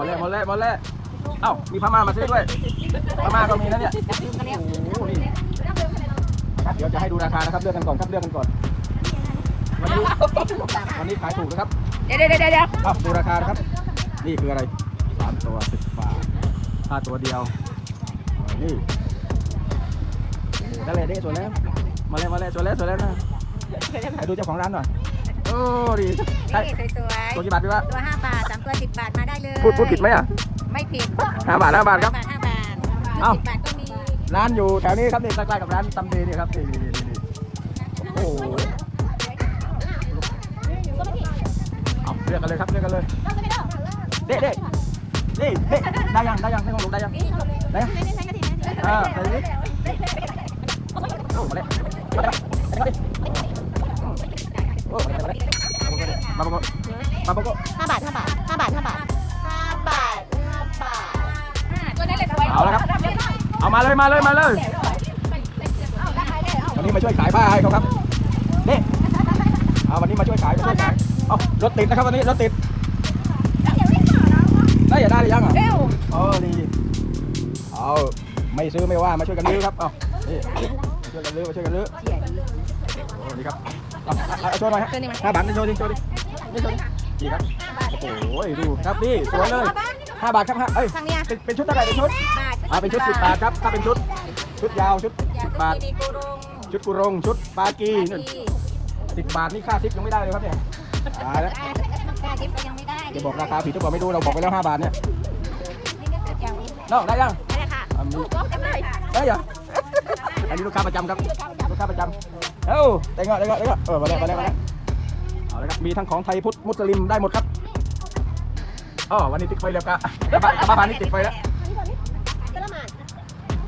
มาแล้วมาแล้วมาแล้วเอ้ามีพม่ามาซื้อด้วยพม่าก็มีนะเนี่ยโอ้โหนี่ครับเดี๋ยวจะให้ดูราคานะครับเลือกกันก่อนครับเลือกกันก่อนวันนี้วันนี้ขายถูกนะครับเดี๋ยวเดี๋ยวเดี๋ยวเดี๋ยวเอ้าดูราคานะครับ นี่คืออะไรสามตัวสิบบาทถ้าตัวเดียวนี่ได้เลยได้สวยแล้วมาเลยมาเลยสวยแล้วสวยแล้วนะไปดูเจ้าของร้านหน่อยโอ้ดีใช่นี่สวยตัวกี่บาทพี่วะๆ ตัวห้าบาทสามตัวสิบบาทมาได้เลยพูดพูดผิดไหมอะ ไม่ผิดห้าบาทห้าบาทครับห้าบาทห้าบาทเอ้า สิบบาทก็มีร้านอยู่แถวนี้ครับนี่ใกล้ๆกับร้านตำเดนี่ครับนี่นี่นี่นี่โอ้โหเอาเลือกกันเลยครับเลือกกันเลยเด็เด็นี่เด็ได้ยังได้ยังให้ของลูกได้ยังได้ยังอ่าไปดิโอ้มาเลยมาเลยมาเลยโอ้มาเลย มาเลยมาโกมาโกห้าบาทห้าบาทห้าบาทห้าบาทห้าบาทห้าบาทตัวนี้เลยสวยเอาละครับ เอามาเลยมาเลยมาเลยวันนี้มาช่วยขายผ้าให้เขาครับนี่เอาวันนี้มาช่วยขายมาช่วยขายเอารถติดนะครับวันนี้รถติดได้อย่าได้หรือยังอะเร็วเออดีเอาไม่ซื้อไม่ว่ามาช่วยกันลื้อครับเอานี่ช่วยกันลื้อมาช่วยกันลื้อ โอ้นี่ครับเอาเอาเอาโชว์หน่อยฮะห้าบาทนี่โชว์ดิโชว์ดินี่โชว์ดิดีครับโอ้โหดูครับนี่สวยเลยห้าบาทครับห้าเอ้ยทางเนี้ยเป็นเป็นชุดเท่าไหร่เป็นชุดบาทอ่าเป็นชุดสิบบาทครับถ้าเป็นชุดชุดยาวชุดสิบบาท มีกูรงชุดกุรงชุดปากีนู่นที่สิบบาทนี่ค่าทิปยังไม่ได้เลยครับเนี่ยตายแล้วค่าทิปก็ยังไม่ได้จะบอกราคาผิดหรือเปล่าไม่รู้เราบอกไปแล้วห้าบาทเนี่ยนี่ก็เกิดยังน้องได้ยังไม่ได้ค่ะอะมี ถูกต้องจำได้ค่ะได้ยังอันนี้ลูกค้าประจำครับ ลูกค้าประจำ เอ้าได้เงาะได้เงาะได้เงาะเออมาแล้วมาแล้วมาแล้วเอาละครับมีทั้งของไทยพุทธมุสลิมได้หมดครับอ๋อวันนี้ติดไฟแล้วกะบ้านบ้านนี้ติดไฟแล้ว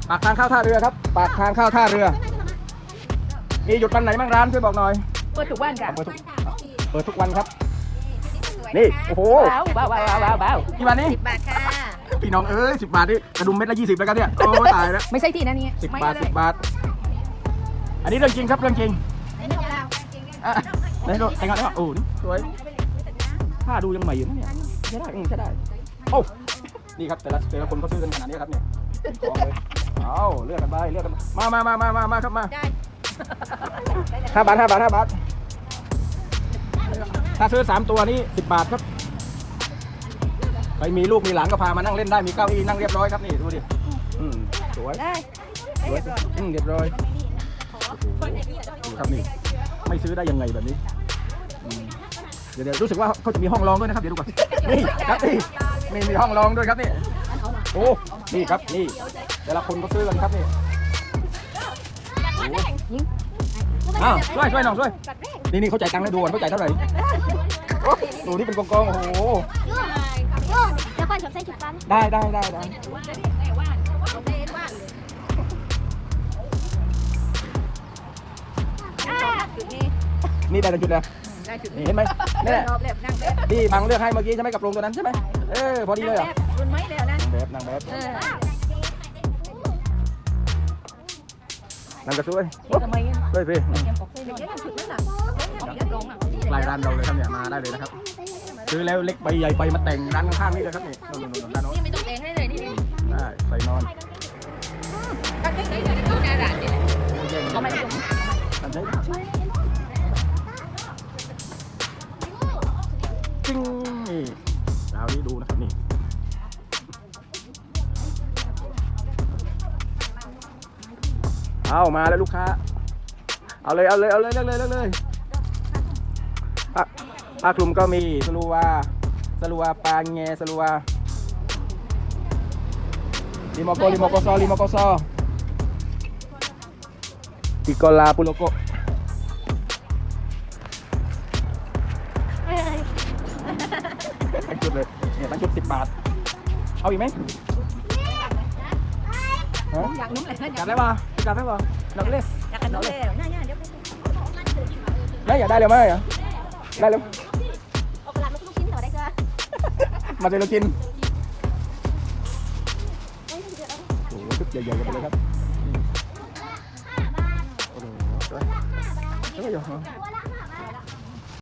ปากทางเข้าท่าเรือครับปากทางเข้าท่าเรือ มีหยุดวันไหนบ้างร้านช่วยบอกหน่อยเปิดทุกวันค่ะเปิดทุกเปิดทุกวันครับ นี่โอ้โหว้าวว้าวว้าวว้าวว้าวกี่บาทนี้สิบบาทค่ะพี่น้องเอ้ยสิบบาทนี่กระดุมเม็ดละยี่สิบแล้วกันเนี่ยโอ้ตายแล้วไม่ใช่ที่นั่นนี่สิบบาทสิบบาท อันนี้เรื่องจริงครับเรื่องจริงอะไหนดูแต่งงานได้ป่ะโอ้นี่สวยผ้าดูยังใหม่อยู่นะเนี่ยใช้ได้อืมใช้ได้โอ้นี่ครับแต่ละแต่ละคนเขาซื้อกันขนาดนี้ครับเนี่ยของเลยเอาเลือกกันไปเลือกกันมามามามามามาครับมาได้ห้าบาทห้าบาทห้าบาทถ้าซื้อสามตัวนี้สิบบาทครับใครมีลูกมีหลานก็พามานั่งเล่นได้มีเก้าอี้นั่งเรียบร้อยครับนี่ดูดิอืมสวยได้สวยอืมเรียบร้อย ดูครับนี่ไม่ซื้อได้ยังไงแบบนี้อืมเดี๋ยวเดี๋ยวรู้สึกว่าเขาจะมีห้องรองด้วยนะครับเดี๋ยวดูก่อนนี่ครับนี่มีมีห้องรองด้วยครับนี่โอ้นี่ครับนี่ แต่ละคนก็ซื้อกันครับนี่โอ้อ้าวช่วยช่วยหน่อยช่วยนี่นี่เขาจ่ายตังค์แล้วดูก่อนเขาจ่ายเท่าไหร่โอ้ดูนี่เป็นกองๆโอ้โหเดี๋ยวก่อนผมใส่ชุดกันได้ได้ได้ได้ นี่ได้แต่จุดแล้วนี่เห็นไหมนี่แหละรอบเล็บนั่งแบบที่บังเลือกให้เมื่อกี้ใช่ไหมกับโรงตัวนั้นใช่ไหมเออพอดีเลยเหรอรุ่นไม้แล้วนะนางแบบนางแบบเออนางกระช่วยทำไมช่วยพี่ยังปกติเด็กๆถึงนั่นแหละเด็กลงอะปลายร้านเราเลยครับเนี่ยมาได้เลยนะครับซื้อแล้วเล็กใบใหญ่ไปมาแต่งร้านข้างๆนี่เลยครับนี่นู่นๆๆด้านโน้นนี่ไม่ต้องแต่งให้เลยนี่นี่ได้ใส่นอนก็ได้ได้ได้ดูนารันเนี่ยแได้จริงนี่ดาวนี้ดูนะครับนี่เอามาแล้วลูกค้า เอาเลยเอาเลยเอาเลยเลือกเลยเลือกเลยผ้าผ้าคลุมก็มีสลูวาสลูวาปาเงสลูวาลิมโกลิมโกซอลิมโกซอ ติโกลาปุโลโกทั้งชุดเลยเนี่ยทั้งชุดสิบบาท เอาอีกไหมฮะอยากนุ่มเลยนะจัดได้ป่ะจัดได้ป่ะนักเล่นอยากกันนุ่มเลยน่าเดี๋ยวไม่อยากได้เลยไหมอยากได้เลยโอกาสลูกลูกชิ้นต่อได้ก็มาเจอเรากินโอ้โหชุดใหญ่ๆกันไปเลยครับ 这个就好